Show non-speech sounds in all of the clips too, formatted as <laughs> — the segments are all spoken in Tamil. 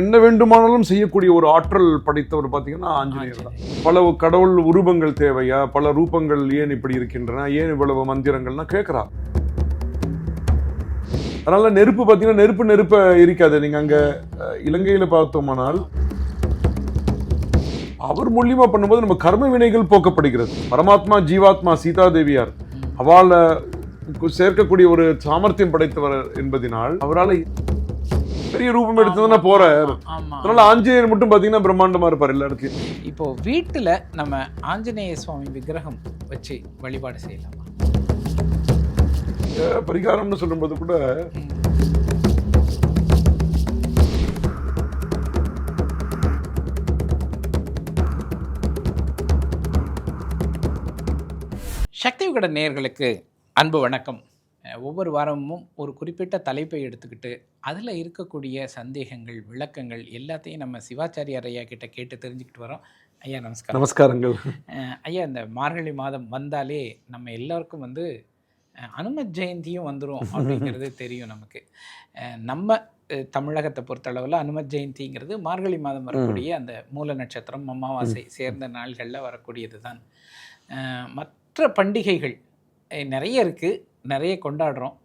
என்ன வேண்டுமானாலும் செய்யக்கூடிய ஒரு ஆற்றல் படைத்தவர் பார்த்தீங்கன்னா ஆஞ்சநேயர் தான். பல கடவுள் உருவங்கள் தேவையா? பல ரூபங்கள் ஏன் இப்படி இருக்கின்றன? ஏன் இவ்வளவு மந்திரங்கள்னா கேட்குறா அதனால நெருப்பு பார்த்தீங்கன்னா நெருப்பு நெருப்ப இருக்காது. நீங்க அங்க இலங்கையில பார்த்தோமானால் அவர் மூலியமா பண்ணும்போது நம்ம கர்ம வினைகள் போக்கப்படுகிறது. பரமாத்மா ஜீவாத்மா சீதா தேவியார் அவளை சேர்க்கக்கூடிய ஒரு சாமர்த்தியம் படைத்தவர் என்பதினால் அவரால் பெரிய ரூபம் எடுத்ததுன்னா போறார் ஆமா அதனால ஆஞ்சநேயர் மட்டும் பாத்தீங்கன்னா பிரம்மாண்டமா இருப்பார் எல்லா இடத்துலயும் இப்போ வீட்டுல நம்ம ஆஞ்சநேய சுவாமி விக்கிரகம் வச்சு வழிபாடு செய்யலாமா? பரிகாரம்னு சொல்லும்போது கூட சக்தி விகட நேயர்களுக்கு அன்பு வணக்கம். ஒவ்வொரு வாரமும் ஒரு குறிப்பிட்ட தலைப்பை எடுத்துக்கிட்டு அதில் இருக்கக்கூடிய சந்தேகங்கள் விளக்கங்கள் எல்லாத்தையும் நம்ம சிவாச்சாரியார் ஐயா கிட்ட கேட்டு தெரிஞ்சுக்கிட்டு வரோம். ஐயா நமஸ்காரம். நமஸ்காரங்கள். ஐயா இந்த மார்கழி மாதம் வந்தாலே நம்ம எல்லாருக்கும் வந்து அஹ், அனுமத் ஜெயந்தியும் வந்துடும் அப்படிங்கிறது <laughs> தெரியும் நமக்கு. நம்ம தமிழகத்தை பொறுத்தளவில் அனுமத் ஜெயந்திங்கிறது மார்கழி மாதம் வரக்கூடிய அந்த மூல நட்சத்திரம் அமாவாசை சேர்ந்த நாள்களில் வரக்கூடியது தான். மற்ற பண்டிகைகள் நிறைய இருக்குது நிறைய கொண்டாடுறோம்.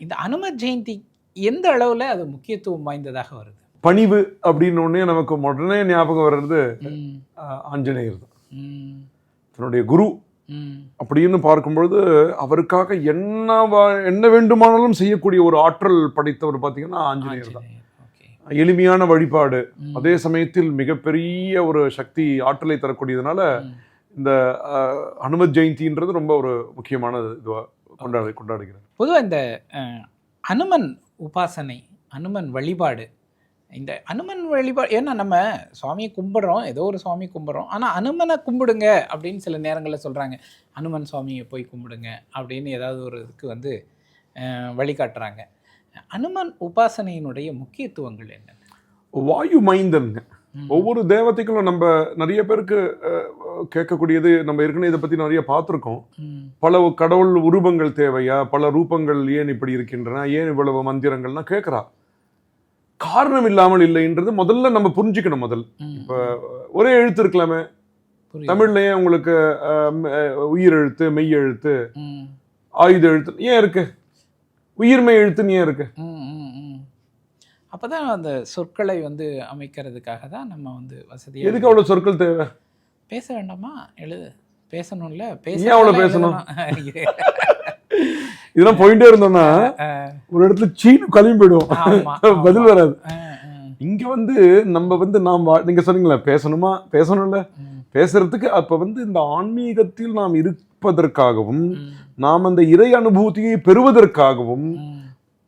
இந்த அனுமத் ஜெயந்தி எந்த அளவில் அது முக்கியத்துவம் வாய்ந்ததாக வருது? பணிவு அப்படின்னு உடனே நமக்கு உடனே ஞாபகம் வர்றது ஆஞ்சநேயர் தான். தன்னுடைய குரு ஓகே. எளிமையான வழிபாடு அதே சமயத்தில் மிகப்பெரிய ஒரு சக்தி ஆற்றலை தரக்கூடியதுனால இந்த அனுமத் ஜெயந்தின்றது ரொம்ப ஒரு முக்கியமான இதுவா கொண்டாடு கொண்டாடுகிறார். பொதுவாக இந்த அனுமன் உபாசனை அனுமன் வழிபாடு. இந்த அனுமன் வழிபாடு ஏன்னா நம்ம சுவாமியை கும்பிட்றோம் ஏதோ ஒரு சுவாமி கும்பிட்றோம். ஆனால் அனுமனை கும்பிடுங்க அப்படின்னு சில நேரங்களில் சொல்கிறாங்க அனுமன் சுவாமியை போய் கும்பிடுங்க அப்படின்னு ஏதாவது ஒரு இதுக்கு வந்து வழிகாட்டுறாங்க. அனுமன் உபாசனையினுடைய முக்கியத்துவங்கள் என்ன வாயு மைந்தன்ங்க ஒவ்வொரு தேவதைகளும் நம்ம நிறைய பேருக்கு கேட்கக்கூடியது நம்ம ஏற்கனவே இதை பத்தி நிறைய பார்த்துருக்கோம். பல கடவுள் உருவங்கள் தேவையா? பல ரூபங்கள் ஏன் இப்படி இருக்கின்றன? ஏன் இவ்வளவு மந்திரங்கள்னா கேட்குறா? காரணம் இல்லாமல் இல்லைன்றது முதல்ல நம்ம புரிஞ்சுக்கணும் முதல். இப்போ ஒரே எழுத்து இருக்கலாமே. தமிழ்லயே உங்களுக்கு உயிர் எழுத்து மெய் எழுத்து ஆயுத எழுத்து ஏன் இருக்கு? உயிர்மெய் எழுத்துன்னு ஏன் இருக்கு. அப்பதான் அந்த சொற்களை வந்து அமைக்கிறதுக்காக தான் நம்ம வந்து வசதியாக எதுக்கு அவ்வளவு சொற்கள் தேவை? பேச வேண்டாமா? எழுது. பேசணும்ல? ஏன் அவ்வளவு பேசணும்? <laughs> இதெல்லாம் போயிட்டே இருந்தோம்னா ஒரு இடத்துல சீனு கிளம்பி போயிடுவோம் பதில். வராது. இங்க வந்து நம்ம வந்து நாம் நீங்க சொன்னீங்களா பேசணுமா? பேசணும்ல. பேசுறதுக்கு அப்ப வந்து இந்த ஆன்மீகத்தில் நாம் இருப்பதற்காகவும் நாம் அந்த இறை அனுபூதியை பெறுவதற்காகவும்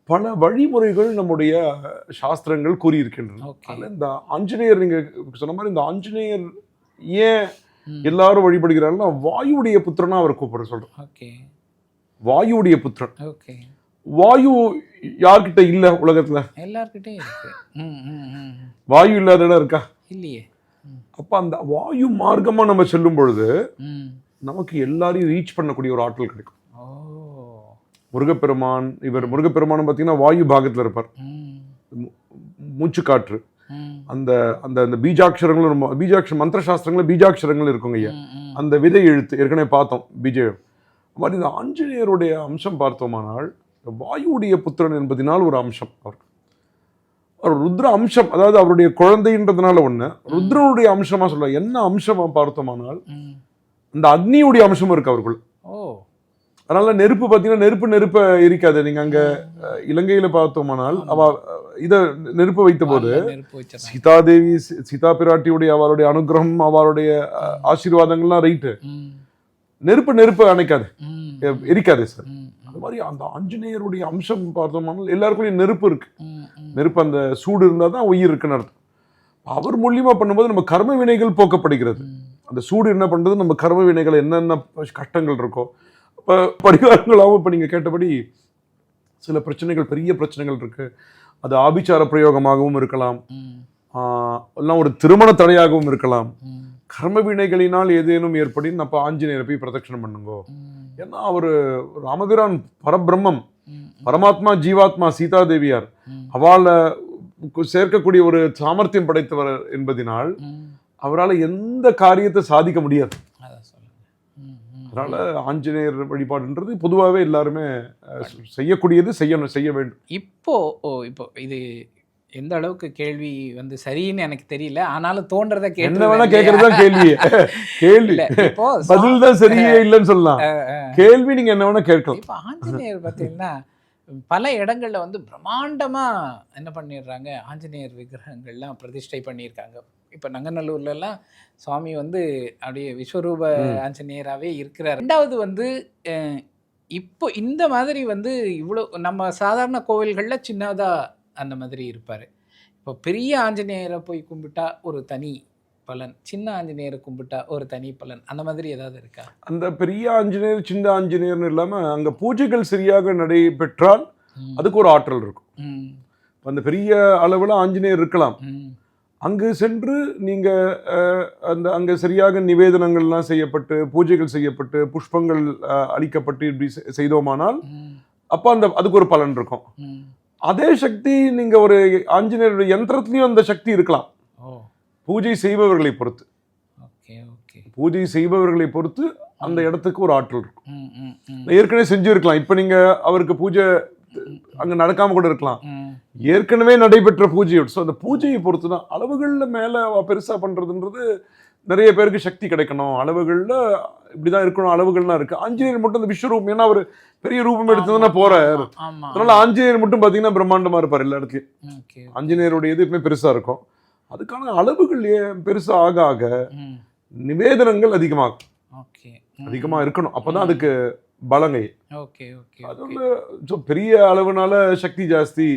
பல வழிமுறைகள் நம்முடைய சாஸ்திரங்கள் கூறியிருக்கின்றன. இந்த ஆஞ்சநேயர் நீங்க சொன்ன மாதிரி இந்த ஆஞ்சநேயர் ஏன் எல்லாரும் வழிபடுகிறார்கள்னா வாயுடைய புத்திரனா அவர் கூப்பிட ஓகே. வாயுடைய புத்திரன். ஓகே. வாயு யார்கிட்ட இல்ல உலகத்துல? எல்லார்கிட்டயும் இருக்கு. வாயு இல்லாத இடம் இருக்கா? இல்லையே. அப்ப அந்த வாயு மார்க்கமா நம்ம செல்லும் பொழுது. நமக்கு எல்லாரையும் ரீச் பண்ணக்கூடிய ஒரு ஆற்றல் கிடைக்கும். முருகப்பெருமான் இவர் முருகப்பெருமான் பார்த்தீங்கன்னா வாயு பாகத்துல இருப்பார். மூச்சுக்காற்று. அந்த அந்த அந்த பீஜாட்சரங்களும் ரொம்ப மந்திர சாஸ்திரங்களும் பீஜாட்சரங்கள் இருக்குங்க ஐயா. அந்த விதை எழுத்து ஏற்கனவே பார்த்தோம் அது மாதிரி இந்த ஆஞ்சநேயருடைய அம்சம் பார்த்தோமானால் வாயுடைய புத்திரன் என்பதினால் ஒரு அம்சம் அவர் அவர் ருத்ர அம்சம் அதாவது அவருடைய குழந்தைன்றதுனால ஒண்ணு ருத்ரனுடைய அம்சமா சொல்ல என்ன அம்சமா பார்த்தோமானால் ம். இந்த அக்னியுடைய அம்சம் இருக்கு அவருக்குள்ள. ஓ அதனால நெருப்பு பார்த்தீங்கன்னா நெருப்பு நெருப்ப இருக்காது. நீங்க அங்க இலங்கையில பார்த்தோமானால் அவ இத நெருப்பு வைத்த போது. சீதாதேவி சீதா பிராட்டியுடைய அவருடைய அனுகிரகம் அவருடைய அஹ், ஆசீர்வாதங்கள்லாம் ரைட்டு நெருப்பு நெருப்பு அணைக்காது. எரிக்காது சார். அது மாதிரி அந்த ஆஞ்சநேயருடைய அம்சம் பார்த்தோம்னால் எல்லாருக்குள்ளேயும் நெருப்பு இருக்கு. நெருப்பு அந்த சூடு இருந்தால் தான் உயிர் இருக்குன்னு அர்த்தம். அவர் மூலியமா பண்ணும்போது நம்ம கர்ம வினைகள் போக்கப்படுகிறது. அந்த சூடு என்ன பண்றது? நம்ம கர்ம வினைகள் என்னென்ன கஷ்டங்கள் இருக்கோ பரிகாரங்களாகவும் இப்போ நீங்கள் கேட்டபடி சில பிரச்சனைகள் பெரிய பிரச்சனைகள் இருக்கு. அது ஆபிச்சார பிரயோகமாகவும் இருக்கலாம். எல்லாம் ஒரு திருமண தடையாகவும் இருக்கலாம். கர்ம வினைகளினால் ஏதேனும் ஏற்படின்னு அப்போ ஆஞ்சநேயரை போய் பிரதட்சணம் பண்ணுங்கோ. ஏன்னா அவர் ராமபிரான் பரபிரம்மம் பரமாத்மா ஜீவாத்மா சீதா தேவியார் ம். அவளை சேர்க்கக்கூடிய ஒரு சாமர்த்தியம் படைத்தவர் என்பதினால். அவரால் எந்த காரியத்தை சாதிக்க முடியாது. அதனால ஆஞ்சநேயர் வழிபாடுன்றது பொதுவாகவே எல்லாருமே செய்யக்கூடியது செய்யணும் செய்ய வேண்டும். இப்போ ஓ இப்போ இது எந்த அளவுக்கு கேள்வி வந்து சரின்னு எனக்கு தெரியல. ஆனாலும் தோன்றதை என்ன வேணா கேட்கறது கேள்வி. <laughs> கேள்வி. பதில் தான் சரியே இல்லைன்னு சொல்லலாம். கேள்வி நீங்க என்ன வேணா கேட்கலாம். இப்போ ஆஞ்சநேயர் பார்த்தீங்கன்னா பல இடங்கள்ல வந்து பிரம்மாண்டமா என்ன பண்ணிடுறாங்க? ஆஞ்சநேயர் விக்கிரகங்கள்லாம் பிரதிஷ்டை பண்ணியிருக்காங்க. இப்போ நங்கநல்லூர்ல எல்லாம் சுவாமி வந்து அப்படியே விஸ்வரூப. ஆஞ்சநேயராகவே இருக்கிறார். ரெண்டாவது வந்து இப்போ இந்த மாதிரி வந்து இவ்வளோ நம்ம சாதாரண கோவில்களில் சின்னதா அந்த மாதிரி இருப்பார். இப்போ பெரிய ஆஞ்சநேயரை போய் கும்பிட்டா ஒரு தனி பலன் சின்ன ஆஞ்சநேயரை கும்பிட்டா ஒரு தனி பலன் அந்த மாதிரி ஏதாவது இருக்கா? அந்த பெரிய ஆஞ்சநேயர் சின்ன ஆஞ்சநேயர்னு இல்லாம அங்க பூஜைகள் சரியாக நடைபெற்றால். அதுக்கு ஒரு ஆற்றல் இருக்கும். அந்த பெரிய அளவுல ஆஞ்சநேயர் இருக்கலாம். அங்கு சென்று நீங்க அஹ், அந்த அங்க சரியாக நிவேதனங்கள்லாம் செய்யப்பட்டு பூஜைகள் செய்யப்பட்டு புஷ்பங்கள் அளிக்கப்பட்டு இப்படி செய்தோமானால் அப்போ அந்த அதுக்கு ஒரு பலன் இருக்கும். அதே சக்தி நீங்க ஒரு ஆஞ்சநேயருடைய யந்திரத்திலையும் அந்த சக்தி இருக்கலாம். பூஜை செய்பவர்களை பொறுத்து. பூஜை செய்பவர்களை பொறுத்து அந்த இடத்துக்கு ஒரு ஆற்றல் இருக்கும். ஏற்கனவே செஞ்சு இருக்கலாம் இப்போ நீங்க அவருக்கு பூஜை அங்க நடக்காம கூட இருக்கலாம். ஏற்கனவே நடைபெற்ற பூஜை. ஸோ அந்த பூஜையை பொறுத்து தான் அளவுகளில் மேலே பெருசா பண்றதுன்றது நிறைய பேருக்கு சக்தி கிடைக்கணும். அளவுகளில் இப்படிதான் இருக்கணும் அளவுகள்லாம் இருக்கு. ஆஞ்சநேயர் மட்டும் அந்த விஸ்வரூபம் ஏன்னா அவர் பெரிய ரூபம் எடுத்ததுன்னா போற ஆமா அதனால ஆஞ்சநேயர் மட்டும் பார்த்தீங்கன்னா பிரம்மாண்டமா இருப்பார் எல்லா இடத்துலயும். ஆஞ்சநேயருடைய இது எப்பவுமே பெருசா இருக்கும். அதுக்கான அளவுகள் ஏன் பெருசா ஆக ஆக நிவேதனங்கள் அதிகமாகும். ஓகே. அதிகமா இருக்கணும். அப்பதான் அதுக்கு பலங்கை அது வந்து பெரிய அளவுனால சக்தி ஜாஸ்தி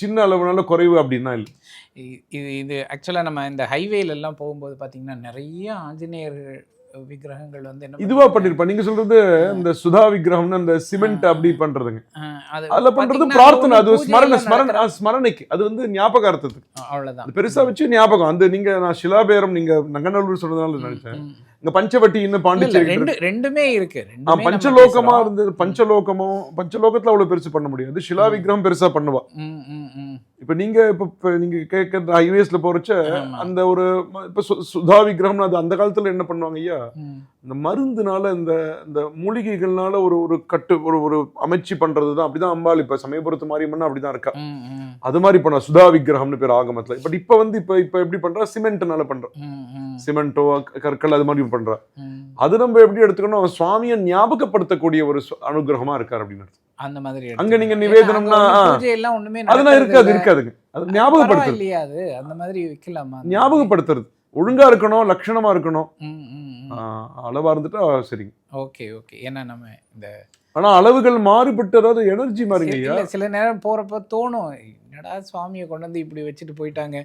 சின்ன அளவுனால குறைவு அப்படின்னா இல்லை. இது இது ஆக்சுவலாக நம்ம இந்த ஹைவேல எல்லாம் போகும்போது பார்த்தீங்கன்னா நிறைய ஆஞ்சநேயர் விக்கிரகங்கள் வந்து என்ன இதுவா பண்ணிருப்பா நீங்க சொல்றது இந்த சுதா விக்கிரகம்னு அந்த சிமெண்ட் அப்படி பண்றதுங்க. அதுல பண்றது பிரார்த்தனை அது ஸ்மரண ஸ்மரண ஸ்மரணைக்கு. அது வந்து ஞாபகார்த்தத்துக்கு. அவ்வளவுதான். பெருசா வச்சு ஞாபகம். அந்த நீங்க நான் சிலாபேரம் நீங்க நங்கநல்லூர் சொன்னதுனால நினைச்சேன். இங்க பஞ்சவட்டி இன்னும் இல்ல, இல்ல, பாண்டிச்சேரி ரெண்டு ரெண்டுமே இருக்கு பஞ்சலோகமா. இருந்தது பஞ்சலோகமும் பஞ்சலோகத்துல அவ்வளவு பெருசு பண்ண முடியாது சிலா விக்கிரகம் பெருசா பண்ணுவா. இப்ப நீங்க இப்ப நீங்க கேட்கறது ஹைவேஸ்ல போறச்ச. அந்த ஒரு இப்ப சுதா விக்கிரகம் அது அந்த காலத்துல என்ன பண்ணுவாங்க ஐயா. இந்த மருந்துனால இந்த இந்த மூலிகைகள்னால ஒரு ஒரு கட்டு ஒரு ஒரு அமைச்சு பண்றது தான் அப்படிதான் அம்பாள் இப்ப சமயபுரத்து மாரியம்மன் அப்படிதான் இருக்கா. அது மாதிரி பண்ண சுதா விக்கிரகம்னு பேர் ஆகமத்துல. பட் இப்ப வந்து இப்ப இப்ப எப்படி பண்றா? சிமெண்ட்னால பண்றா. சிமெண்டோ கற்கள் அது மாதிரி பண்றா. அது நம்ம எப்படி எடுத்துக்கணும்? சுவாமியை ஞாபகப்படுத்தக்கூடிய ஒரு அனுகிரகமா இருக்கார் அப்படின்னு. அந்த மாதிரி அங்க நீங்க. நிவேதனம்னா, எல்லாம் ஒண்ணுமே அதெல்லாம் இருக்காது. இருக்காதுங்க. அது ஞாபகப்படுத்துறது. பரவாயில்லையா அது. அந்த மாதிரி வைக்கலாமா? ஞாபகப்படுத்துறது. ஒழுங்கா இருக்கணும் லட்சணமா இருக்கணும். அளவா இருந்துட்டா சரிங்க ஓகே ஓகே. ஏன்னா நம்ம இந்த ஆனா அளவுகள் மாறுபட்டு அதாவது எனர்ஜி மாறுங்க சில நேரம் போறப்ப தோணும். என்னடா சுவாமியை கொண்டு வந்து இப்படி வச்சுட்டு போயிட்டாங்க?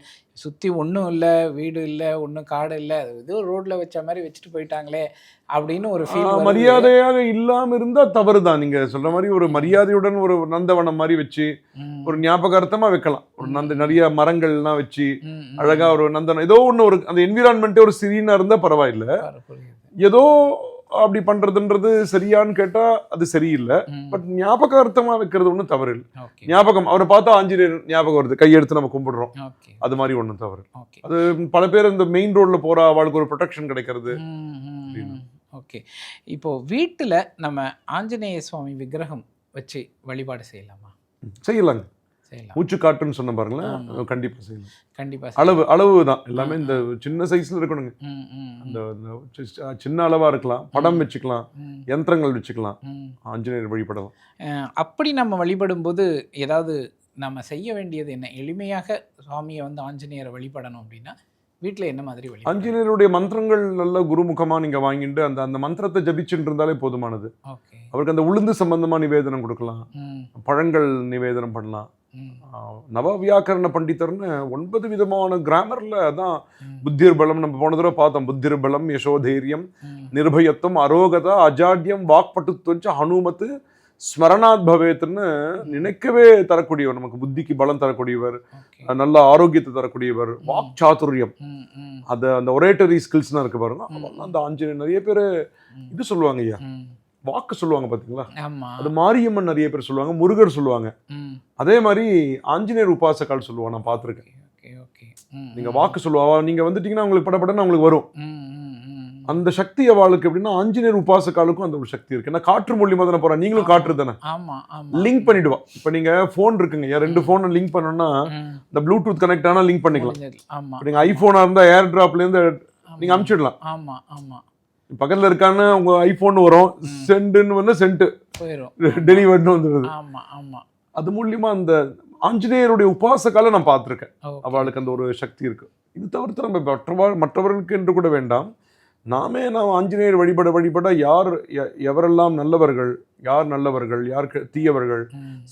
சுத்தி ஒண்ணும் இல்ல வீடு இல்ல ஒண்ணும் காடு இல்ல. ஏதோ ரோட்ல வச்ச மாதிரி வச்சுட்டு போயிட்டாங்களே அப்படின்னு ஒரு ஃபீல் மரியாதையாக இல்லாம இருந்தா தவறுதான். நீங்க சொல்ற மாதிரி ஒரு மரியாதையுடன் ஒரு நந்தவனம் மாதிரி வச்சு ஒரு ஞாபகார்த்தமா வைக்கலாம். ஒரு நந்த நிறைய மரங்கள்லாம் வச்சு அழகா ஒரு நந்தனம் ஏதோ ஒண்ணு ஒரு அந்த என்விரான்மெண்ட்டே ஒரு சிறீனா இருந்தா பரவாயில்ல. ஏதோ அப்படி பண்றதுன்றது சரியான்னு கேட்டா அது சரியில்லை. பட் ஞாபகார்த்தமா வைக்கிறது ஒன்றும் தவறு இல்லை ஞாபகம். அவரை பார்த்தா ஆஞ்சநேயர் ஞாபகம் வருது. கையெடுத்து நம்ம கும்பிடுறோம். அது மாதிரி ஒன்றும் தவறு அது பல பேர் இந்த மெயின் ரோட்ல போற அவளுக்கு ஒரு ப்ரொடெக்ஷன் கிடைக்கிறது. ஓகே. இப்போ வீட்டுல நம்ம ஆஞ்சநேய சுவாமி விக்கிரகம் வச்சு வழிபாடு செய்யலாமா? செய்யலாங்க. செய்யலாம். மூச்சு காட்டுன்னு சொன்ன பாருங்களேன். ஆமா. கண்டிப்பா செய்யலாம். கண்டிப்பா அளவு அளவு தான். எல்லாமே இந்த சின்ன சைஸ்ல இருக்கணுங்க. அந்த இந்த சின்ன அளவா இருக்கலாம். படம் வச்சுக்கலாம். யந்திரங்கள் வச்சுக்கலாம். ஆஞ்சநேயர் வழிபடலாம். அப்படி நம்ம வழிபடும்போது ஏதாவது நம்ம செய்ய வேண்டியது என்ன? எளிமையாக சுவாமியை வந்து ஆஞ்சநேயரை வழிபடணும் அப்படின்னா வீட்டில் என்ன மாதிரி வழி ஆஞ்சநேயருடைய மந்திரங்கள் நல்ல குருமுகமா நீங்க வாங்கிட்டு அந்த அந்த மந்திரத்தை ஜபிச்சுட்டு இருந்தாலே போதுமானது. அவருக்கு அந்த உளுந்து சம்பந்தமா நிவேதனம் கொடுக்கலாம். பழங்கள் நிவேதனம் பண்ணலாம். நவ வியாக்கரண பண்டிதர்னு ஒன்பது விதமான கிராமர்ல அதான் ம், புத்திர் பலம் நம்ம போன தடவை பார்த்தோம். புத்திர் பலம் யசோதைரியம். நிர்பயத்துவம் அரோகதா அஜாட்யம் வாக்பட்டுத்வஞ்ச ஹனுமத்து ஸ்மரணாத் பவேத்னு நினைக்கவே தரக்கூடியவர். நமக்கு புத்திக்கு பலம் தரக்கூடியவர். நல்ல ஆரோக்கியத்தை தரக்கூடியவர். வாக் சாதுரியம் ம் அந்த அந்த ஒரேட்டரி ஸ்கில்ஸ்லாம் இருக்கு பாருங்க. அந்த ஆஞ்சநேயர் நிறைய பேர். இது சொல்லுவாங்க ஐயா வாக்கு சொல்லுவாங்க பாத்தீங்களா? ஆமா. அது மாரியம்மன் நிறைய பேர் சொல்லுவாங்க முருகர் சொல்லுவாங்க. அதே மாதிரி ஆஞ்சநேயர் உபாசக்கால் சொல்லுவாங்க நான் பார்த்துருக்கேன். நீங்க வாக்கு சொல்லுவா நீங்க வந்துட்டீங்கன்னா உங்களுக்கு படப்படன்னு அவங்களுக்கு வரும். அந்த சக்தி அவளுக்கு எப்படின்னா ஆஞ்சநேயர் உபாசக்காலுக்கும் அந்த ஒரு சக்தி இருக்கு. ஏன்னா காற்று மூலியமா தானே போறா நீங்களும் காற்று தானே? லிங்க் பண்ணிடுவா. இப்ப நீங்க போன் இருக்குங்க ஏன் ரெண்டு போன் லிங்க் பண்ணணும்னா இந்த ப்ளூடூத் கனெக்ட் ஆனா லிங்க் பண்ணிக்கலாம். நீங்க ஐபோனா இருந்தா ஏர் டிராப்ல இருந்து நீங்க அனுப்பிச்சிடலாம் ஆமா ஆமா. பக்கத்துல இருக்கான்னு உங்க ஐபோன் வரும் சென்டுன்னு வந்து சென்ட் போயிரும். டெலிவர்னு வந்துருது ஆமா ஆமா. அது மூலியமா அந்த ஆஞ்சநேயருடைய உபாசக்கால நான் பார்த்திருக்கேன். அவளுக்கு அந்த ஒரு சக்தி இருக்கு. இது தவிர்த்து நம்ம மற்றவ மற்றவர்களுக்கு என்று கூட வேண்டாம். நாமே நாம் ஆஞ்சநேயர் வழிபட வழிபட யார் எவரெல்லாம் நல்லவர்கள் யார் நல்லவர்கள் யார் தீயவர்கள்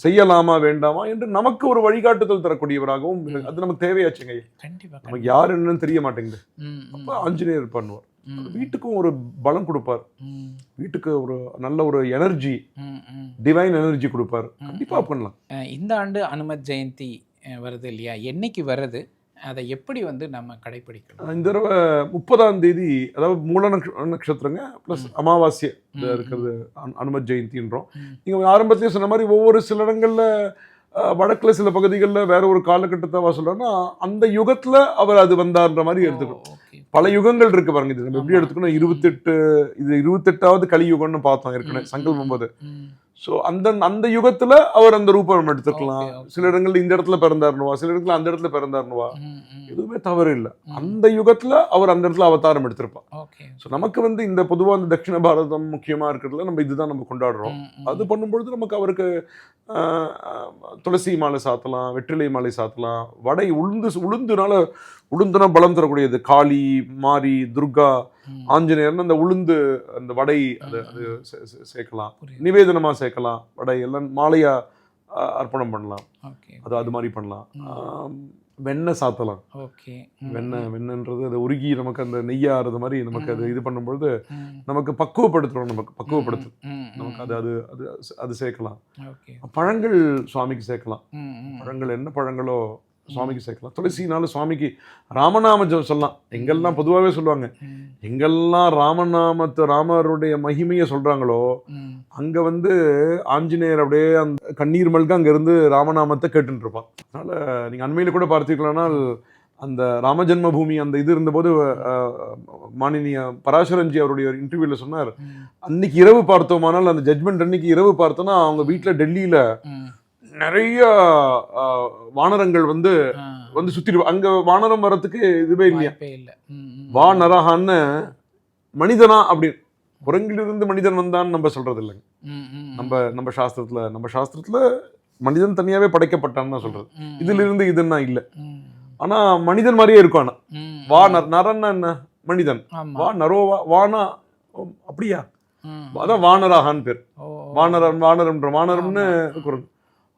செய்யலாமா வேண்டாமா என்று நமக்கு ஒரு வழிகாட்டுதல் தரக்கூடியவராகவும். அது நமக்கு தேவையாச்சுங்க நமக்கு யார் என்னன்னு தெரிய மாட்டேங்குது. அப்ப ஆஞ்சநேயர் பண்ணுவார். வீட்டுக்கும் ஒரு பலம் கொடுப்பார். வீட்டுக்கு ஒரு நல்ல ஒரு எனர்ஜி. டிவைன் எனர்ஜி கொடுப்பார். கண்டிப்பா பண்ணலாம். இந்த ஆண்டு அனுமத் ஜெயந்தி வருது இல்லையா? என்னைக்கு வருது? அதை எப்படி வந்து நம்ம கடைபிடிக்கணும் இந்த தடவை முப்பதாம் தேதி அதாவது மூல நட்சத்திரங்க ப்ளஸ் அமாவாசை இருக்கிறது அனு- அனுமத் ஜெயந்தின்றோம். ம். நீங்க ஆரம்பத்திலேயே சொன்ன மாதிரி ஒவ்வொரு சில இடங்கள்ல வடக்குல சில பகுதிகளில் வேற ஒரு காலகட்டத்தை சொல்றோம்னா அந்த யுகத்துல அவர் அது வந்தார்ன்ற மாதிரி எடுத்துக்கணும். பல யுகங்கள் இருக்கு பாருங்க. இது நம்ம எப்படி. எடுத்துக்கணும்? இருபத்தெட்டு இது இருபத்தெட்டாவது கலியுகம்னு பார்த்தோம் ஏற்கனவே சங்கல்பம் போது. ஸோ அந்த அந்த யுகத்துல அவர் அந்த ரூபம் எடுத்துக்கலாம். சில இடங்கள்ல இந்த இடத்துல பிறந்தாருனுவா சில இடத்துல அந்த இடத்துல பிறந்தாருனுவா. எதுவுமே தவறு இல்லை. அந்த யுகத்துல அவர் அந்த இடத்துல அவதாரம் எடுத்திருப்பார் ஸோ நமக்கு வந்து இந்த பொதுவா இந்த தட்சிண பாரதம் முக்கியமா இருக்கிறதுல நம்ம இதுதான் நம்ம கொண்டாடுறோம். அது பண்ணும்பொழுது நமக்கு அவருக்கு துளசி மாலை சாத்தலாம் வெற்றிலை மாலை சாத்தலாம் வடை உளுந்து உளுந்துனால உளுந்துனா பலம் தரக்கூடியது காளி மாரி துர்கா ஆஞ்சநேயர்னு அந்த உளுந்து அந்த வடை அது அது சேர்க்கலாம். புரியுது. நிவேதனமா சேர்க்கலாம் வடை எல்லாம் மாலையா அர்ப்பணம் பண்ணலாம். அது அது மாதிரி பண்ணலாம். வெண்ணெய் சாத்தலாம். ஓகே வெண்ணெய் வெண்ணன்றது அது உருகி நமக்கு அந்த நெய்யாறது மாதிரி நமக்கு அது இது பண்ணும்பொழுது நமக்கு பக்குவப்படுத்துறோம் நமக்கு பக்குவப்படுத்து. நமக்கு அது அது அது அது சேர்க்கலாம். ஓகே. பழங்கள் சுவாமிக்கு சேர்க்கலாம். பழங்கள் என்ன பழங்களோ சுவாமிக்கு சேர்க்கலாம் துளசினாலும் சுவாமிக்கு ராமநாம ஜெபம் சொல்லலாம் எங்கெல்லாம் பொதுவாகவே சொல்லுவாங்க எங்கெல்லாம் ராமநாமத்தை ராமருடைய மகிமையை சொல்றாங்களோ ம். அங்க வந்து ஆஞ்சநேயர் அப்படியே அந்த கண்ணீர் மல்க அங்க இருந்து ராமநாமத்தை கேட்டுட்டு இருப்பான் அதனால நீங்க அண்மையில கூட பார்த்தீர்களானால் அந்த ராமஜென்ம பூமி அந்த இது இருந்தபோது மானினிய பராசரஞ்சி அவருடைய ஒரு இன்டர்வியூல சொன்னார் அன்னைக்கு இரவு பார்த்தோமானால் அந்த ஜட்மெண்ட் அன்னைக்கு இரவு பார்த்தோன்னா அவங்க வீட்டில் டெல்லியில. நிறைய வானரங்கள் வந்து வந்து சுத்திட்டு அங்க வானரம் வரத்துக்கு இதுவே இல்லையா? வாய்ப்பே இல்ல. ம், ம். வா நரஹான்னு மனிதனா அப்படி குரங்கிலிருந்து மனிதன் வந்தான்னு நம்ம சொல்றது இல்லைங்க. நம்ம நம்ம சாஸ்திரத்துல நம்ம சாஸ்திரத்துல மனிதன் தனியாவே படைக்கப்பட்டான்னு தான் சொல்றது. இதுல இருந்து இதுன்னா இல்ல. ஆனா மனிதன் மாதிரியே இருக்கும் ஆனா. வா நர நரன்னா என்ன? மனிதன். வா நரோவா வானா அப்படியா. அதான் வானராகான்னு பேர். வானரம் வானரம்ன்ற வானரம்னு. குரல்.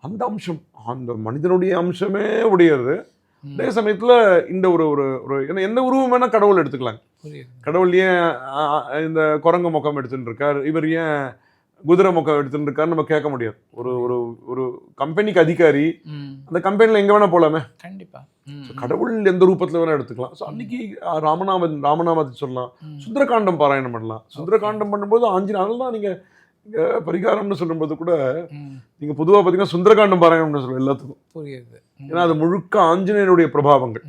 அந்த அம்சம். அந்த மனிதனுடைய அம்சமே உடையது. அதே சமயத்துல இந்த ஒரு ஒரு ஒரு என்ன- எந்த உருவம் வேணா கடவுள் எடுத்துக்கலாம் கடவுள் ஏன் இந்த குரங்கு முகம் எடுத்துட்டு இருக்கார்? இவர் ஏன் குதிரை முகம் எடுத்துட்டு இருக்காரு நம்ம கேட்க முடியாது. ஒரு ஒரு ஒரு கம்பெனிக்கு அதிகாரி. அந்த கம்பெனில எங்க வேணா போலாமே. கண்டிப்பா. ம், So, கடவுள் எந்த ரூபத்துல வேணா எடுத்துக்கலாம். ஸோ அன்னைக்கு ஆ, ராமநாம ராமநாமத்தை சொல்லலாம். சுந்தரகாண்டம் பாராயணம் பண்ணலாம். சுந்தரகாண்டம் பண்ணும்போது ஆஞ்சநேயர் அதெல்லாம் நீங்க இங்க பரிகாரம்னு சொல்லும்போது கூட ம், நீங்க பொதுவா பாத்தீங்கன்னா சுந்தரகாண்டம் பாராயணம்னு சொல்லுவோம் எல்லாத்துக்கும். புரியுது. ஏன்னா அது முழுக்க ஆஞ்சநேயருடைய பிரபாவங்கள்.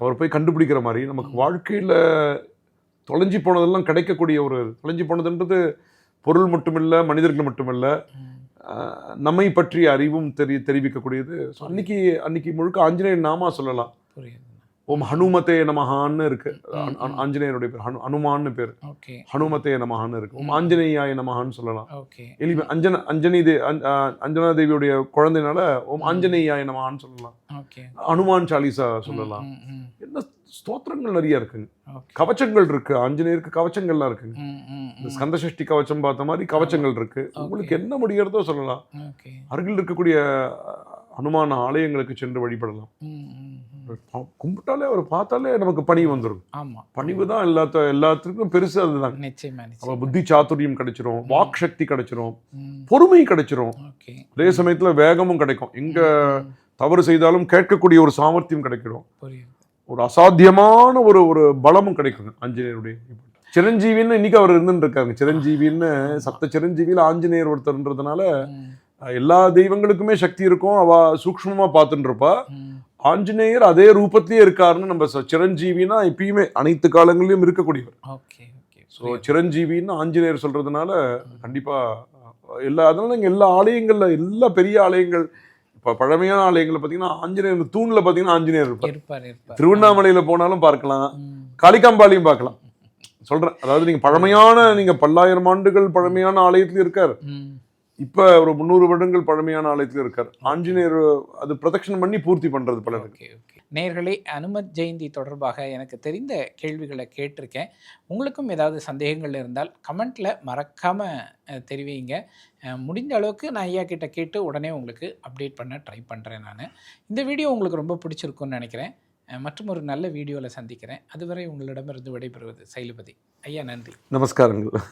அவர் போய் கண்டுபிடிக்கிற மாதிரி நமக்கு வாழ்க்கையில தொலைஞ்சி போனதெல்லாம் கிடைக்கக்கூடிய ஒரு தொலைஞ்சி போனதுன்றது பொருள் மட்டுமில்ல மனிதர்கள் மட்டுமில்ல நம்மை பற்றிய அறிவும் தெரி தெரிவிக்கக்கூடியது. ஸோ அன்னைக்கு அன்னைக்கு முழுக்க ஆஞ்சநேயர் நாமா சொல்லலாம். புரியுது. ஓம் ஹனுமதே நமஹான்னு இருக்கு. ஆ- ம், ஆ- ம். ஆஞ்சநேயருடைய பேர் ஹனு ஹனுமான்னு பேர். ஓகே. ஹனுமதே நமஹான்னு இருக்கு. ஓம். ஆஞ்சநேயாய நமஹான்னு சொல்லலாம். எளிமை அஞ்சன அஞ்சனி தே அஞ்சனா தேவியுடைய குழந்தைனால ஓம். ஆஞ்சநேயாய நமஹான்னு சொல்லலாம். ஓகே. ஹனுமான் சாலிசா சொல்லலாம். என்ன ஸ்தோத்திரங்கள் நிறைய இருக்குங்க. கவச்சங்கள் இருக்கு. ஆஞ்சநேயருக்கு கவச்சங்கள்லாம் இருக்குங்க. இந்த ஸ்கந்தசஷ்டி கவச்சம் பார்த்த மாதிரி கவச்சங்கள் இருக்கு. உங்களுக்கு என்ன முடிகிறதோ சொல்லலாம். அருகில் இருக்கக்கூடிய ஹனுமான் ஆலயங்களுக்கு சென்று வழிபடலாம். கும்பிட்டாலே அவர் பார்த்தாலே நமக்கு பணிவு வந்துடும் ஆமா. பணிவு தான் எல்லாத்த எல்லாத்துக்கும் பெருசு அதுதான். நிச்சயமா நிச்சயமா. புத்தி சாதுரியம் கிடைச்சிரும் வாக் சக்தி கிடைச்சிரும் பொறுமை கிடைச்சிரும். அதே சமயத்துல வேகமும் கிடைக்கும். எங்க தவறு செய்தாலும் கேட்கக்கூடிய ஒரு சாமர்த்தியம் கிடைக்கும் புரியுது. ஒரு அசாத்தியமான ஒரு ஒரு பலமும் கிடைக்குங்க ஆஞ்சநேயருடைய சிரஞ்சீவின்னு இன்னைக்கு அவர் இருந்துட்டு இருக்காங்க. சிரஞ்சீவின்னு சப்த சிரஞ்சீவியில் ஆஞ்சநேயர் ஒருத்தர்ன்றதுனால எல்லா தெய்வங்களுக்குமே சக்தி இருக்கும். அவ சூக்ஷ்மமா பார்த்துட்டு இருப்பா ம், ஆஞ்சநேயர் அதே ரூபத்திலேயே இருக்காருன்னு நம்ம சிரஞ்சீவினா எப்பயுமே அனைத்து காலங்களிலும் இருக்கக்கூடியவர். ஓகே ஸோ சிரஞ்சீவின்னு ஆஞ்சநேயர் சொல்றதுனால கண்டிப்பா எல்லா அதனால இங்க எல்லா ஆலயங்கள்ல எல்லா பெரிய ஆலயங்கள் இப்போ பழமையான ஆலயங்கள்ல பார்த்தீங்கன்னா ஆஞ்சநேயர் தூண்ல பார்த்தீங்கன்னா ஆஞ்சநேயர் இருப்பார். திருவண்ணாமலையில போனாலும் பார்க்கலாம். ம். காளிகாம்பாளையும் பார்க்கலாம். சொல்றேன். அதாவது நீங்க பழமையான நீங்க பல்லாயிரம் ஆண்டுகள் பழமையான ஆலயத்துல இருக்கார். இப்ப ஒரு முந்நூறு வருடங்கள் பழமையான ஆலயத்துல இருக்கார். ஆஞ்சநேயர் அது பிரதட்சணம் பண்ணி பூர்த்தி பண்றது பலருக்கு நேர்களே அனுமத் ஜெயந்தி தொடர்பாக எனக்கு தெரிந்த கேள்விகளை கேட்டிருக்கேன். உங்களுக்கும் ஏதாவது சந்தேகங்கள் இருந்தால் கமெண்ட்டில் மறக்காமல் தெரிவிங்க. முடிந்த அளவுக்கு நான் ஐயா கிட்ட கேட்டு உடனே உங்களுக்கு அப்டேட் பண்ண ட்ரை பண்ணுறேன் நான். இந்த வீடியோ உங்களுக்கு ரொம்ப பிடிச்சிருக்கும்னு நினைக்கிறேன். மற்றும் ஒரு நல்ல வீடியோவில் சந்திக்கிறேன். அதுவரை உங்களிடமிருந்து விடைபெறுவது சைலுபதி. ஐயா நன்றி. நமஸ்காரங்கள்.